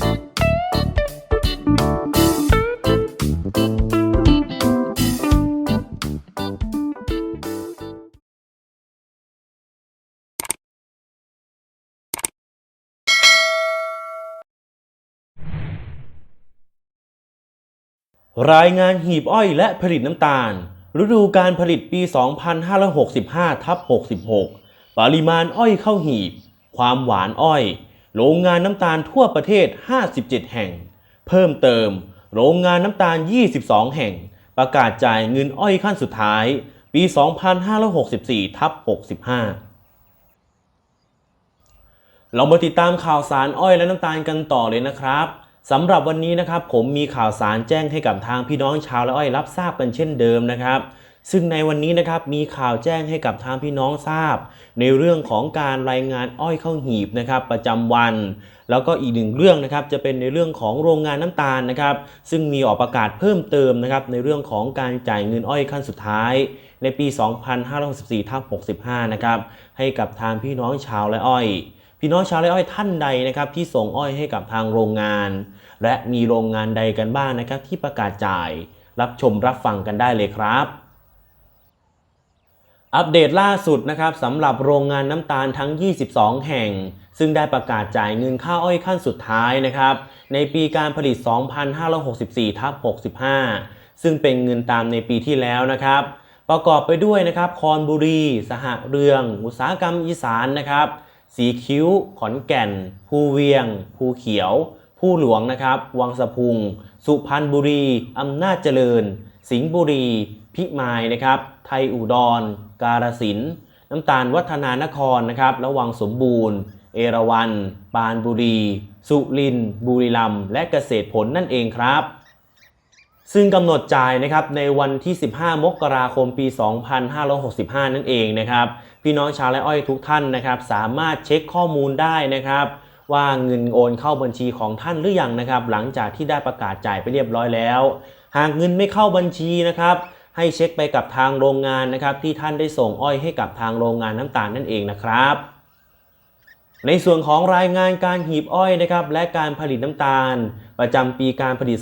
รายงานหีบอ้อยและผลิตน้ำตาล ฤดูการผลิตปี 2565ทับ66 ปริมาณอ้อยเข้าหีบ ความหวานอ้อย โรงงานน้ำตาลทั่วประเทศ 57 แห่ง เพิ่มเติม โรงงานน้ำตาล 22 แห่ง ประกาศจ่ายเงินอ้อยขั้นสุดท้าย ปี 2564ทับ65 เรามาติดตามข่าวสารอ้อยและน้ำตาลกันต่อเลยนะครับสำหรับวันนี้นะครับผมมีข่าวสารแจ้งให้กับทางพี่น้องชาวและอ้อยรับทราบกันเช่นเดิมนะครับ ซึ่งในวันนี้นะครับมีข่าวแจ้งให้กับทางพี่น้องทราบ ในเรื่องของการรายงานอ้อยเข้าหีบนะครับประจำวัน แล้วก็อีกหนึ่งเรื่องนะครับจะเป็นในเรื่องของโรงงานน้ำตาลนะครับ ซึ่งมีออกประกาศเพิ่มเติมนะครับในเรื่องของการจ่ายเงินอ้อยขั้นสุดท้ายในปี 2564ทับ65 นะครับให้กับทางพี่น้องชาวและอ้อย พี่น้องชาวไร่อ้อยท่านใดนะครับที่ส่งอ้อยให้กับทางโรงงาน และมีโรงงานใดกันบ้างนะครับที่ประกาศจ่าย รับชมรับฟังกันได้เลยครับ อัปเดตล่าสุดนะครับสำหรับโรงงานน้ำตาลทั้ง 22 แห่ง ซึ่งได้ประกาศจ่ายเงินค่าอ้อยขั้นสุดท้ายนะครับ ในปีการผลิต 2564ทับ65 ซึ่งเป็นเงินตามในปีที่แล้วนะครับ ประกอบไปด้วยนะครับคอนบุรี สหเรือง อุตสาหกรรมอีสานนะครับ สีคิ้ว ขอนแก่น ภูเวียง ภูเขียว ผู้หลวงนะครับ วังสะพุง สุพรรณบุรี อำนาจเจริญ สิงห์บุรี พิมายนะครับ ไทยอุดร กาฬสินธุ์น้ำตาลวัฒนานครนะครับและวังสมบูรณ์ เอราวัณปานบุรี สุรินทร์บุรีรัมย์และเกษตรผลนั่นเองครับ ซึ่งกำหนดจ่ายนะครับในวันที่ 15 มกราคมปี 2565 นั่นเองนะครับ พี่น้องชาวไร่อ้อยทุกท่านนะครับ สามารถเช็คข้อมูลได้นะครับว่าเงินโอนเข้าบัญชีของท่านหรือยังนะครับ หลังจากที่ได้ประกาศจ่ายไปเรียบร้อยแล้ว หากเงินไม่เข้าบัญชีนะครับ ให้เช็คไปกับทางโรงงานนะครับ ที่ท่านได้ส่งอ้อยให้กับทางโรงงานน้ำตาลนั่นเองนะครับ ในส่วนของรายงานการหีบอ้อยนะครับ และการผลิตน้ำตาล ประจำปีการผลิต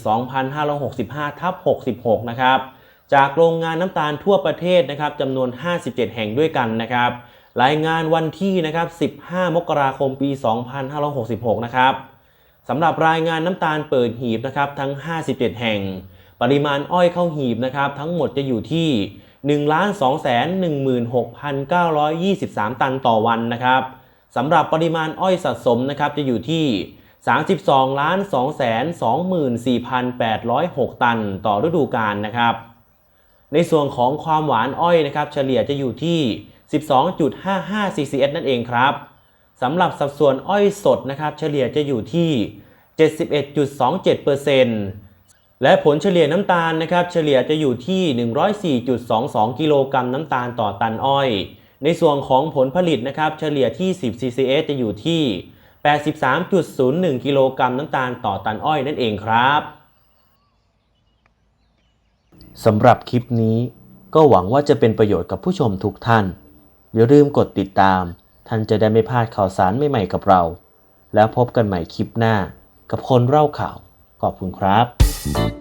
2565ทับ66 นะครับจากโรงงานน้ำตาลทั่วประเทศนะครับจำนวน 57 แห่งด้วยกันนะครับ รายงานวันที่นะครับ 15 มกราคมปี 2566 นะครับสำหรับรายงานน้ำตาลเปิดหีบนะครับทั้ง 57 แห่ง ปริมาณอ้อยเข้าหีบนะครับทั้งหมดจะอยู่ที่ 1 2 1 6 9 2 3 ตันต่อวันนะครับสำหรับปริมาณอ้อยสะสมนะครับจะอยู่ที่ 32ล้าน2แสน24,806 ตันต่อฤดูกาลนะครับ ในส่วนของความหวานอ้อยนะครับเฉลี่ยจะอยู่ที่ 12.55 CCS นั่นเองครับสำหรับสัดส่วนอ้อยสดนะครับเฉลี่ยจะอยู่ที่ 71.27% และผลเฉลี่ยน้ำตาลนะครับเฉลี่ยจะอยู่ที่ 104.22 กิโลกรัมน้ำตาลต่อตันอ้อย ในส่วนของผลผลิตนะครับเฉลี่ยที่ 10 CCS จะอยู่ที่ 83.01 กิโลกรัมน้ำตาลต่อตันอ้อยนั่นเองครับสำหรับคลิปนี้ก็หวังว่าจะเป็นประโยชน์กับผู้ชมทุกท่าน อย่าลืมกดติดตาม ท่านจะได้ไม่พลาดข่าวสารใหม่ๆกับเรา แล้วพบกันใหม่คลิปหน้า กับคนเล่าข่าว ขอบคุณครับ you